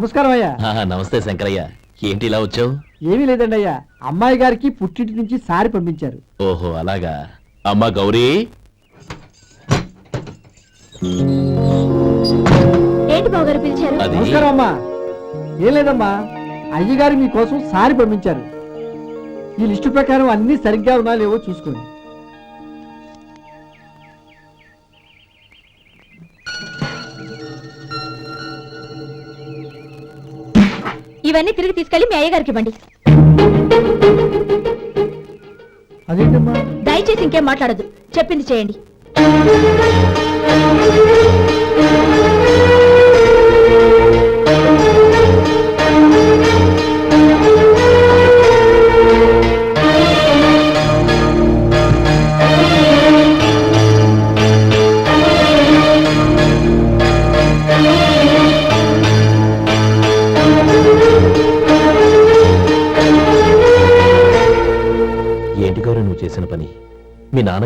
నమస్కారం అయ్యా. ఆహా, నమస్తే శంకరయ్య. ఏంటి ఇలా వచ్చావు? ఏమీ లేదండి అయ్యా. అమ్మాయి గారికి పుట్టింటి నుంచి సారి పంపించారు. ఓహో అలాగా. అమ్మా గౌరీ. ఏంటి బావగారు పిలిచారు? అది నమస్కారం అమ్మా. ఏం లేదమ్మా. అయ్యగారు మీకోసం సారి పంపించారు. ఈ లిస్టు ప్రకారం అన్ని సరిగ్గా ఉన్నా లేవో చూసుకోండి. ఇవన్నీ తిరిగి తీసుకెళ్ళి మీ అయ్యగారికి ఇవ్వండి. దయచేసి ఇంకేం మాట్లాడదు చెప్పింది చేయండి.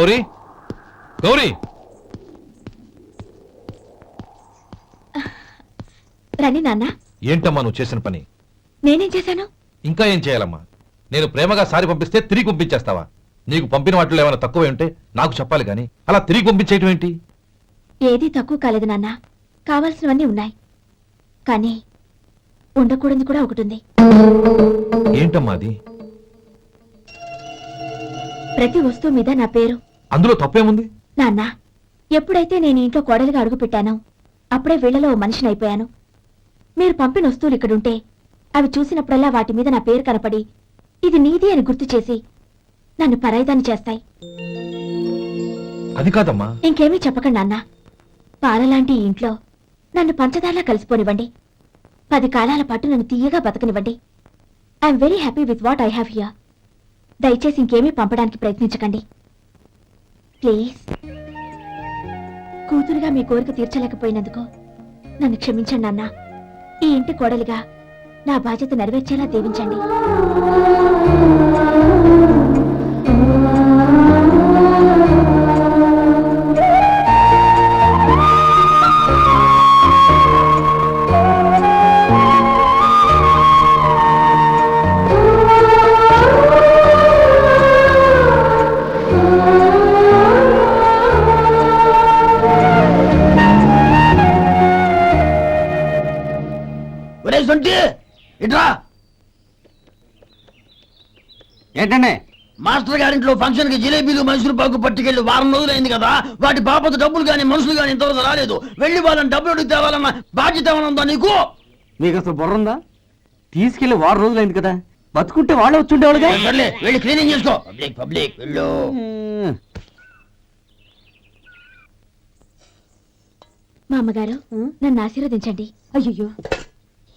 గౌరీ? గౌరీ! రండి నాన్న. ఏంటమ్మా నువ్వు చేసిన పని? నేనేం చేశాను? ఇంకా ఏం చేయాలమ్మా? నేను ప్రేమగా సారి పంపిస్తే తిరిగి పంపించేస్తావా? నీకు పంపిన వాటిలో ఏమైనా తక్కువ ఉంటే నాకు చెప్పాలి కానీ అలా తిరిగి పంపించేయటం ఏంటి? ఏదీ తక్కువ కాలేదు నాన్న. కావాల్సినవన్నీ ఉన్నాయి. కానీ ఉండకూడదు కూడా ఒకటి ఉంది. ఏంటమ్మా అది? ప్రతి వస్తువు మీద నా పేరు. అందులో తప్పేముంది? నాన్న ఎప్పుడైతే నేను ఇంట్లో కోడలిగా అడుగు పెట్టానో అప్పుడే వీళ్ళలో ఓ మనిషిని అయిపోయాను. మీరు పంపిన వస్తువులు ఇక్కడుంటే అవి చూసినప్పుడల్లా వాటి మీద నా పేరు కనపడి ఇది నీది అని గుర్తు చేసి నన్ను పరాయిదాన్ని చేస్తాయి. అది కాదమ్మా. ఇంకేమీ చెప్పకండి నాన్న. పాలలాంటి ఈ ఇంట్లో నన్ను పంచదారలా కలిసిపోనివ్వండి. పది కాలాల పాటు నన్ను తీయగా బతకనివ్వండి. I'm very happy with what I have here. దయచేసి ఇంకేమీ పంపడానికి ప్రయత్నించకండి. ప్లీజ్. కూతురుగా మీ కోరిక తీర్చలేకపోయినందుకు నన్ను క్షమించండి నాన్న ఈ ఇంటి కోడలిగా నా బాధ్యత నెరవేర్చేలా దీవించండి. సొంటి ఇట్రా. ఏంటండి? మాస్టర్ గారింట్లో ఫంక్షన్కి జిలేబీలు మైసూరు పాకు పట్టుకెళ్ళి వారం రోజులైంది కదా. వాటి బాపత డబ్బులు కానీ మనుషులు కానీ ఇంతవరకు రాలేదు. వెళ్ళి వాళ్ళని డబ్బులు అడిగి తేవాలన్న బాధ్యత ఏమైనా ఉందా నీకు? మీకు అసలు బుర్ర ఉందా? తీసుకెళ్ళి వారం రోజులైంది కదా. బతుకుంటే వాళ్ళే వచ్చుండేవాళ్ళుగా. సర్లే వెళ్ళి క్లీనింగ్ చేసుకో. పబ్లిక్ పబ్లిక్ వెళ్ళు. మా అమ్మగారు నన్ను ఆశీర్వదించండి. అయ్యో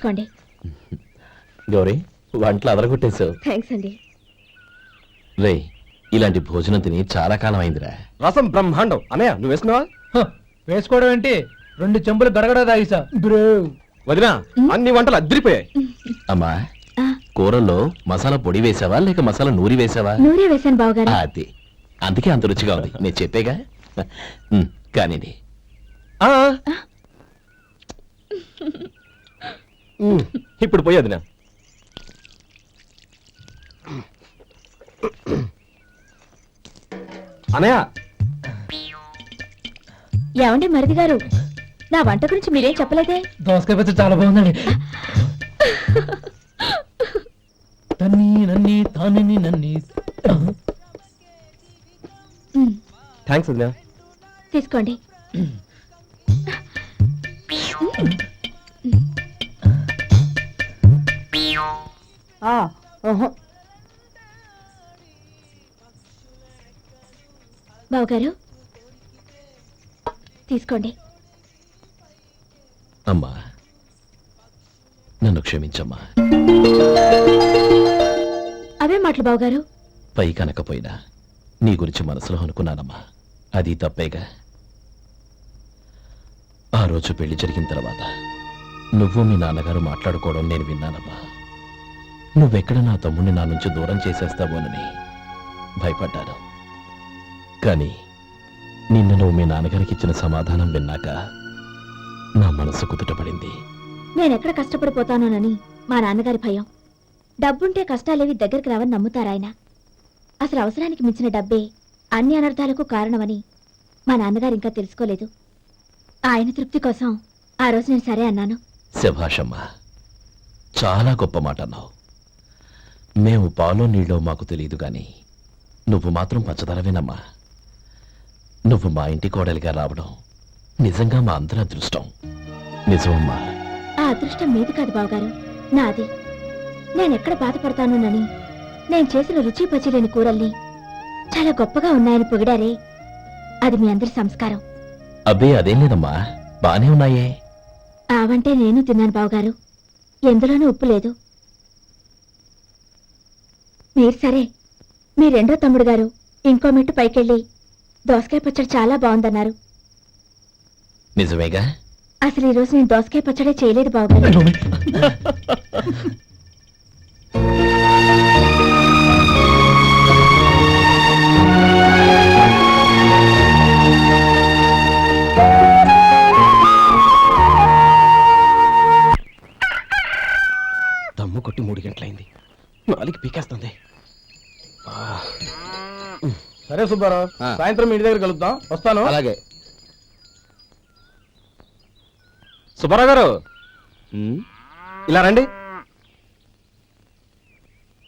తుడుచుకోండి గౌరీ వంటలు అదరగొట్టేశావు. థ్యాంక్స్ అండి. రే ఇలాంటి భోజనం తిని చాలా కాలం అయిందిరా. రసం బ్రహ్మాండం. అన్నయ్య నువ్వు వేసినావా వేసుకోవడం ఏంటి? రెండు చెంబులు గడగడ తాగిసా. బ్రో. వదినా అన్ని వంటలు అద్దరిపోయాయి. అమ్మా కూరల్లో మసాలా పొడి వేసావా లేక మసాలా నూరి వేసావా? నూరే వేశాను బావగారు. అది. అందుకే అంత రుచిగా ఉంది. నేను చెప్పేగా. ఉమ్, ఇప్పుడు పోయి అన్నయ్య ఏమండి మరిది గారు? నా వంట గురించి మీరేం చెప్పలేదే? దోసకాయ పచ్చడి చాలా బాగుందండి. తన్ని నన్ని తాని నన్ని. థ్యాంక్స్ వదినా తీసుకోండి. బావగారు తీసుకోండి. అమ్మా నన్ను క్షమించమ్మా. అవే మాటలు బావగారు. పై కనకపోయినా నీ గురించి మనసులో అనుకున్నానమ్మా. అది తప్పేగా. ఆ రోజు పెళ్ళి జరిగిన తర్వాత నువ్వు మీ నాన్నగారు మాట్లాడుకోవడం నేను విన్నానమ్మా. నువ్వెక్కడ నా తమ్ముడిని నా నుంచి దూరం చేసేస్తావోనని భయపడ్డాను. కానీ నిన్న నువ్వు మీ నాన్నగారికి ఇచ్చిన సమాధానం విన్నాక నా మనసు కుదుటపడింది. నేనెక్కడ కష్టపడిపోతానోనని మా నాన్నగారి భయం. డబ్బుంటే కష్టాలేవి దగ్గరికి రావని నమ్ముతారాయన అసలు అవసరానికి మించిన డబ్బే అన్ని అనర్థాలకు కారణమని మా నాన్నగారు ఇంకా తెలుసుకోలేదు. ఆయన తృప్తి కోసం ఆ రోజు నేను సరే అన్నాను. శభాషమ్మా చాలా గొప్ప మాట అన్నావు మేము పాలో నీళ్ళో మాకు తెలియదు గాని నువ్వు మాత్రం పచ్చదరవేనమ్మా నువ్వు మా ఇంటి కోడలిగా రావడం నిజంగా మా అందరి అదృష్టం. నిజమమ్మా. ఆ అదృష్టం మీది కాదు బావగారు నాది. నేనెక్కడ బాధపడతానోనని నేను చేసిన రుచి పచిలేని కూరల్ని చాలా గొప్పగా ఉన్నాయని పొగిడారే. అది మీ అందరి సంస్కారం. అబ్బే అదేం లేదమ్మా. బానే ఉన్నాయే. ఆవంటే నేను తిన్నాను బావగారు. ఎందులోనూ ఉప్పు లేదు. మీరు సరే. మీ రెండో తమ్ముడు గారు ఇంకో మెట్టు పైకెళ్ళి దోసకాయ పచ్చడి చాలా బాగుందన్నారు. నిజమేగా? అసలు ఈ రోజు నేను దోసకాయ పచ్చడే చేయలేదు బావగారు నాలుగు పీకేస్తుంది. సరే సుబ్బారావు సాయంత్రం ఇంటి దగ్గర కలుద్దాం. వస్తాను. అలాగే. సుబ్బారావు గారు. ఇలా రండి.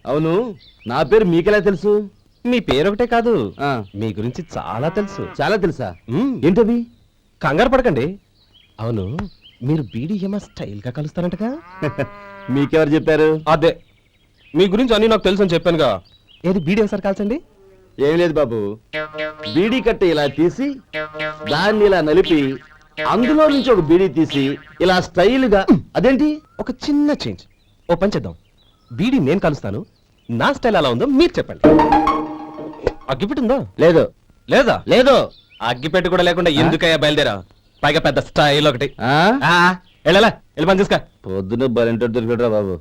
అవును నా పేరు మీకెలా తెలుసు? మీ పేరు ఒకటే కాదు. ఆ, మీ గురించి చాలా తెలుసు. చాలా తెలుసా. ఏంటవి కంగారు పడకండి. అవును మీరు బీడీఎంఆ స్టైల్గా కలుస్తారంటగా? మీకెవరు చెప్పారు? అదే. మీ గురించి అన్ని నాకు తెలుసు అని చెప్పానుగా. ఏది బీడీ ఒకసారి కాల్చండి. ఏం లేదు బాబు. బీడీ కట్ట ఇలా తీసి దాన్ని ఇలా నలిపి అందులో నుంచి ఒక బీడీ తీసి ఇలా స్టైల్గా అదేంటి? ఒక చిన్న చేంజ్. ఓ పని చేద్దాం. బీడీ నేను కలుస్తాను. నా స్టైల్ ఎలా ఉందో మీరు చెప్పండి. అగ్గిపెట్టుందా లేదు. లేదా? లేదు. అగ్గిపెట్టు కూడా లేకుండా ఎందుకయ్యా బయలుదేరా? పైగా పెద్ద స్టైల్ ఒకటి. ఆ? ఆ, వెళ్ళాలా? వెళ్ళి పని చూసుకో. పొద్దున బలింటో దొరికడరా బాబు.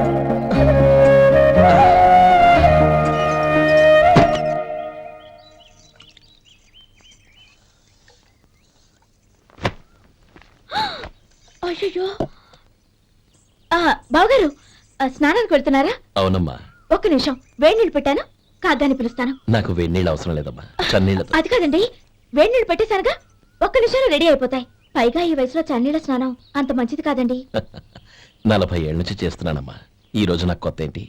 అయ్యో బావగారు స్నానానికి వెళ్తున్నారా? అవునమ్మా. ఒక్క నిమిషం వేడి నీళ్ళు పెట్టాను? కాగ్గాని పిలుస్తాను. నాకు వేడి నీళ్ళు అవసరం లేదమ్మా. చన్నీళ్ళతో అది కాదండి వేడి నీళ్ళు పెట్టేశానుగా? ఒక్క నిమిషంలో రెడీ అయిపోతాయి. పైగా ఈ వయసులో చన్నీళ్ళ స్నానం అంత మంచిది కాదండి. నలభై ఏళ్ళ నుంచి చేస్తున్నానమ్మా. ఈ రోజు నాకు కొత్త ఏంటి?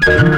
శేఖరవా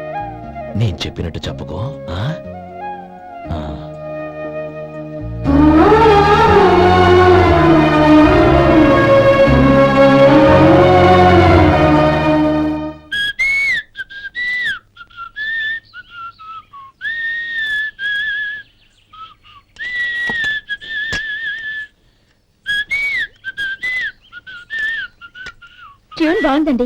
నేను చెప్పినట్టు చెప్పుకో. ట్యూన్ బాగుందండి.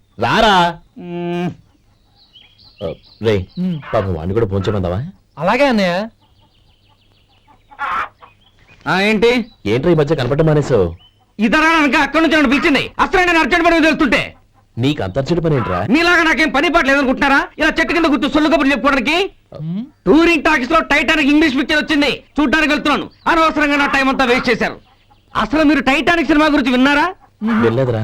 రారా. రే. పాపం వాడిని కూడా పోంచమందావా? అలాగే అన్నయ్య. ఏంటి? ఏంట్రా ఈ మధ్య కనపడడం మానేసావు ఇతర అక్కడి నుంచి నన్ను పిలిచింది. అసలు నేను అర్జెంట్ పని తెలుస్తుంటే. నీకు అంతర్చడి పని ఏంట్రా? మీలాగా నాకేం పని పాట లేదనుకుంటున్నారా? ఇలా చెట్టు కింద గుర్తు సొల్లు కబుర్లు చెప్పుకోవడానికి? టూరింగ్ టాకీస్లో టైటానిక్ ఇంగ్లీష్ పిక్చర్ వచ్చింది. చూడడానికి వెళ్తున్నాను. అనవసరంగా నా టైం అంతా వేస్ట్ చేశారు. అసలు మీరు టైటానిక్ సినిమా గురించి విన్నారా? వెళ్ళలేదురా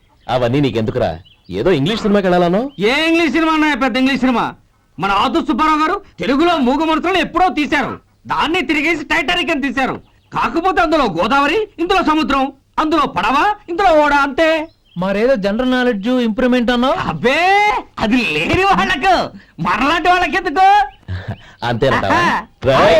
అవన్నీ నీకెందుకురా? ఏదో ఇంగ్లీష్ సినిమాకి వెళ్ళాలను? ఏ ఇంగ్లీష్ సినిమా అన్నా పెద్ద ఇంగ్లీష్ సినిమా? మన ఆదు సుబ్బారావు గారు తెలుగులో మూగమరుతులను ఎప్పుడో తీశారు. దాన్ని తిరిగేసి టైటానిక్ అని తీశారు. కాకపోతే అందులో గోదావరి ఇందులో సముద్రం అందులో పడవ ఇందులో ఓడ అంతే. మరేదో జనరల్ నాలెడ్జ్ ఇంప్రూవ్మెంట్ అన్నావు అబ్బే అది లేని వాళ్ళకు. మరలాంటి వాళ్ళకి ఎందుకు అంతేనంటావా. రేయ్